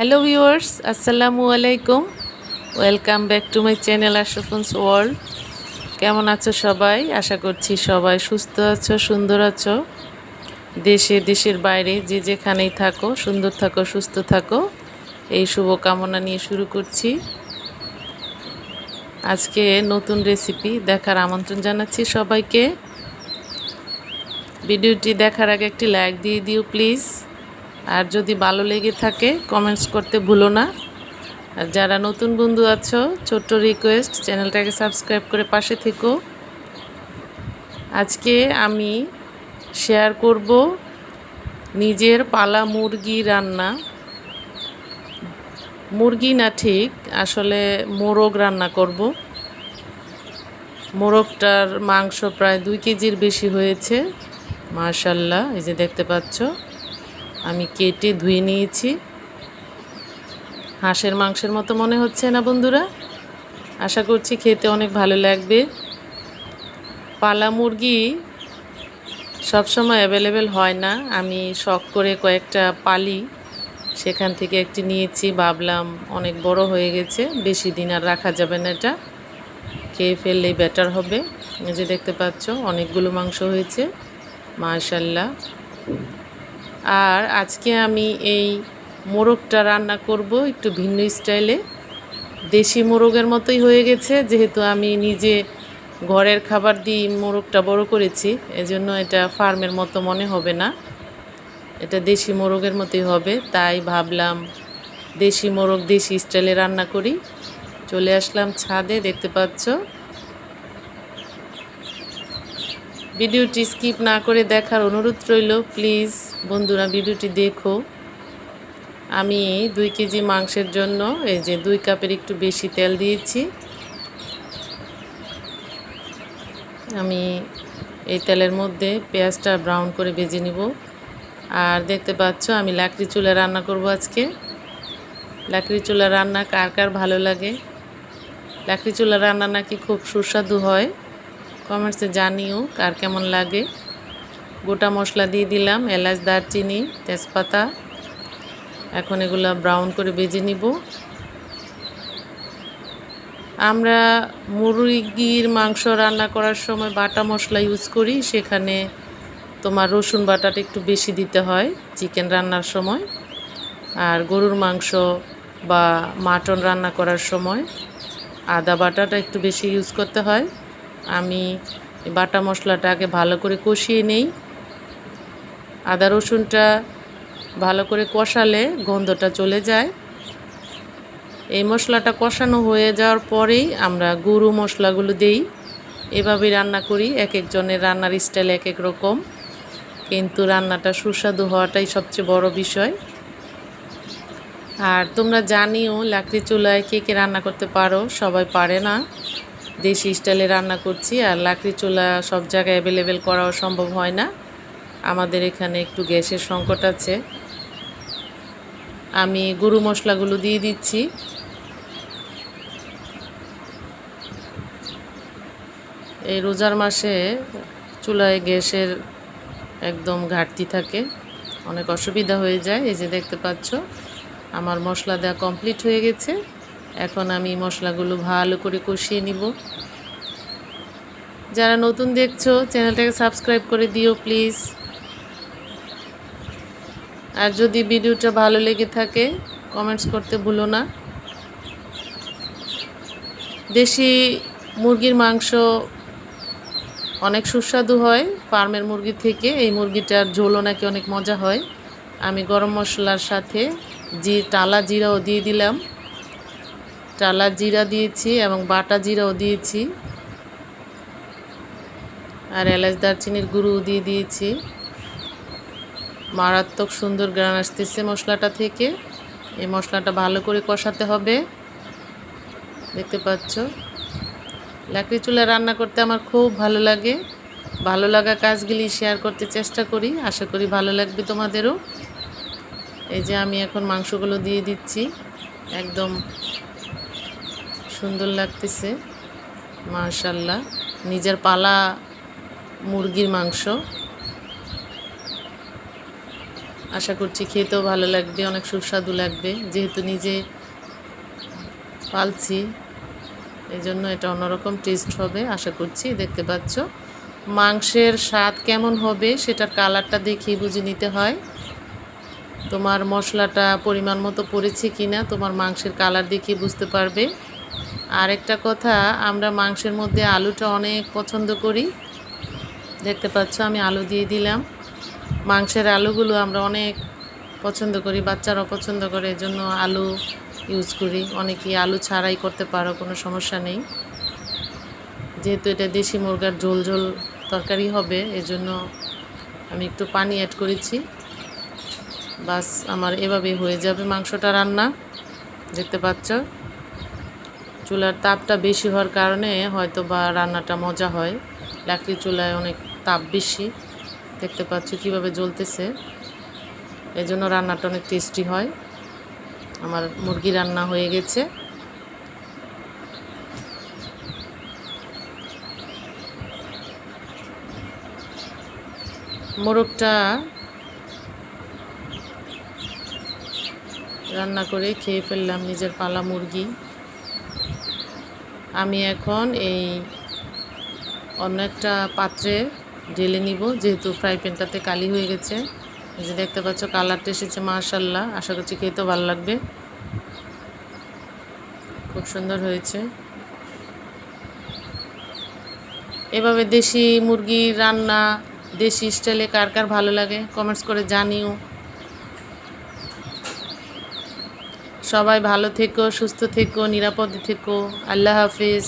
Hello viewers আসসালামু আলাইকুম welcome back to my channel Ashrafun's world কেমন আছো সবাই? আশা করছি সবাই সুস্থ আছো, সুন্দর আছো। দেশে, দেশের বাইরে যে যেখানেই থাকো, সুন্দর থাকো, সুস্থ থাকো। এই শুভ কামনা নিয়ে শুরু করছি। আজকে নতুন রেসিপি দেখার আমন্ত্রণ জানাচ্ছি সবাইকে। ভিডিওটি দেখার আগে একটি লাইক দিয়ে দিও প্লিজ আর যদি ভালো লেগে থাকে কমেন্টস করতে ভুলো না। আর যারা নতুন বন্ধু আছো, ছোট্ট রিকোয়েস্ট চ্যানেলটাকে সাবস্ক্রাইব করে পাশে থেকো। আজকে আমি শেয়ার করব নিজের পালা মুরগি রান্না। মুরগি না ঠিক, আসলে মোরগ রান্না করব। মোরগটার মাংস প্রায় দুই কেজির বেশি হয়েছে মার্শাল্লাহ এই যে দেখতে পাচ্ছ। আমি কেটে ধুয়ে নিয়েছি। হাঁসের মাংসের মতো মনে হচ্ছে না বন্ধুরা? আশা করছি খেতে অনেক ভালো লাগবে। পালা মুরগি সবসময় অ্যাভেলেবেল হয় না। আমি শখ করে কয়েকটা পালি সেখান থেকে একটি নিয়েছি। ভাবলাম অনেক বড় হয়ে গেছে, বেশি দিন আর রাখা যাবে না এটা। খেয়ে ফেললেই বেটার হবে। যে দেখতে পাচ্ছ, অনেকগুলো মাংস হয়েছে। মাশাল্লাহ আর আজকে আমি এই মোরগটা রান্না করব একটু ভিন্ন স্টাইলে। দেশি মোরগের মতোই হয়ে গেছে, যেহেতু আমি নিজে ঘরের খাবার দিয়ে মোরগটা বড় করেছি, এজন্য এটা ফার্মের মতো মনে হবে না। এটা দেশি মোরগের মতোই হবে, তাই ভাবলাম দেশি মোরগ দেশি স্টাইলে রান্না করি। চলে আসলাম ছাদে, দেখতে পাচ্ছ? ভিডিওটি স্কিপ না করে দেখার অনুরোধ রইল, প্লিজ বন্ধুরা ভিডিওটি দেখো। আমি দুই কেজি মাংসের জন্য এই যে দুই কাপের একটু বেশি তেল দিয়েছি। আমি এই তেলের মধ্যে পেঁয়াজটা ব্রাউন করে ভেজে নিব। আর দেখতে পাচ্ছ, আমি লাকড়ি চুলা রান্না করব আজকে। লাকড়ি চুলা রান্না কার কার ভালো লাগে? লাকড়ি চুলা রান্না নাকি খুব সুস্বাদু হয়। কমেন্টসে জানিও কার কেমন লাগে। গোটা মশলা দিয়ে দিলাম, এলাচ, দারচিনি, তেজপাতা। এখন এগুলো ব্রাউন করে বেজে নিব। আমরা মুরগির মাংস রান্না করার সময় বাটা মশলা ইউজ করি, সেখানে তোমার রসুন বাটাটা একটু বেশি দিতে হয় চিকেন রান্নার সময়। আর গরুর মাংস বা মাটন রান্না করার সময় আদা বাটাটা একটু বেশি ইউজ করতে হয়। আমি বাটা মশলাটা আগে ভালো করে কষিয়ে নেই। আদা রসুনটা ভালো করে কষালে গন্ধটা চলে যায়। এই মশলাটা কষানো হয়ে যাওয়ার পরেই আমরা গরু মশলাগুলো দেই। এভাবেই রান্না করি, এক একজনের রান্নার স্টাইল এক এক রকম। কিন্তু রান্নাটা সুস্বাদু হওয়াটাই সবচেয়ে বড় বিষয়। আর তোমরা জানিও, লাকড়ি চুলায় কে কে রান্না করতে পারো? সবাই পারে না। দেশি স্টাইলে রান্না করছি আর লাকড়ি চুলা সব জায়গায় অ্যাভেলেবেল করাও সম্ভব হয় না। আমাদের এখানে একটু গ্যাসের সংকট আছে। আমি গরু মশলাগুলো দিয়ে দিচ্ছি। এই রোজার মাসে চুলায় গ্যাসের একদম ঘাটতি থাকে। অনেক অসুবিধা হয়ে যায়, এই যে দেখতে পাচ্ছ। আমার মশলা দেওয়া কমপ্লিট হয়ে গেছে। এখন আমি মশলাগুলো ভালো করে কষিয়ে নিব। যারা নতুন দেখছ, চ্যানেলটাকে সাবস্ক্রাইব করে দিও, প্লিজ। আর যদি ভিডিওটা ভালো লেগে থাকে, কমেন্টস করতে ভুলো না। দেশি মুরগির মাংস অনেক সুস্বাদু হয় ফার্মের মুরগি থেকে। এই মুরগিটার ঝোলও নাকি অনেক মজা হয়। আমি গরম মশলার সাথে জি টালা জিরাও দিয়ে দিলাম। টালা জিরা দিয়েছি এবং বাটা জিরাও দিয়েছি। আর এলাচ দারচিনির গুঁড়ো দিয়ে দিয়েছি। মারাত্মক সুন্দর গ্রান আসতেছে মশলাটা থেকে। এই মশলাটা ভালো করে কষাতে হবে। দেখতে পাচ্ছ? লাকড়ি চুলা রান্না করতে আমার খুব ভালো লাগে। ভালো লাগা কাজগুলি শেয়ার করতে চেষ্টা করি। আশা করি ভালো লাগবে তোমাদেরও। এই যে আমি এখন মাংসগুলো দিয়ে দিচ্ছি। একদম সুন্দর লাগতেছে মার্শাল্লাহ নিজের পালা মুরগির মাংস। আশা করছি খেতেও ভালো লাগবে, অনেক সুস্বাদু লাগবে। যেহেতু নিজে পালছি এই জন্য এটা অন্যরকম টেস্ট হবে, আশা করছি, দেখতে পাচ্ছ। মাংসের স্বাদ কেমন হবে সেটার কালারটা দেখিয়ে বুঝে নিতে হয়। তোমার মশলাটা পরিমাণ মতো পড়েছে কি না তোমার মাংসের কালার দেখিয়ে বুঝতে পারবে। আর একটা কথা, আমরা মাংসের মধ্যে আলুটা অনেক পছন্দ করি। দেখতে পাচ্ছ, আমি আলু দিয়ে দিলাম। মাংসের আলুগুলো আমরা অনেক পছন্দ করি, বাচ্চারাও পছন্দ করে, এজন্য আলু ইউজ করি। অনেকেই আলু ছাড়াই করতে পারো, কোনো সমস্যা নেই। যেহেতু এটা দেশি মুরগার ঝোল ঝোল তরকারি হবে, এজন্য আমি একটু পানি অ্যাড করেছি। বাস, আমার এভাবে হয়ে যাবে মাংসটা রান্না। দেখতে পাচ্ছ? চুলার তাপটা বেশি হওয়ার কারণে হয়তো বা রান্নাটা মজা হয়। লাকড়ি চুলায় অনেক তাপ বেশি। দেখতে পাচ্ছ কীভাবে জ্বলতেছে। এই জন্য রান্নাটা অনেক টেস্টি হয়। আমার মুরগি রান্না হয়ে গেছে। মোরগটা রান্না করে খেয়ে ফেললাম নিজের পালা মুরগি। আমি এখন এই অন্য একটা পাত্রে ঢেলে নিব, যেহেতু ফ্রাই প্যানটাতে কালি হয়ে গেছে। এই যে দেখতে পাচ্ছ, কালারটা এসেছে মাশাল্লাহ আশা করছি খেতেও ভালো লাগবে। খুব সুন্দর হয়েছে। এভাবে দেশি মুরগির রান্না, দেশি স্টাইলে কার কার ভালো লাগে, কমেন্টস করে জানিও। সবাই ভালো থেকো সুস্থ থেকো নিরাপদে থেকো। আল্লাহ হাফিজ।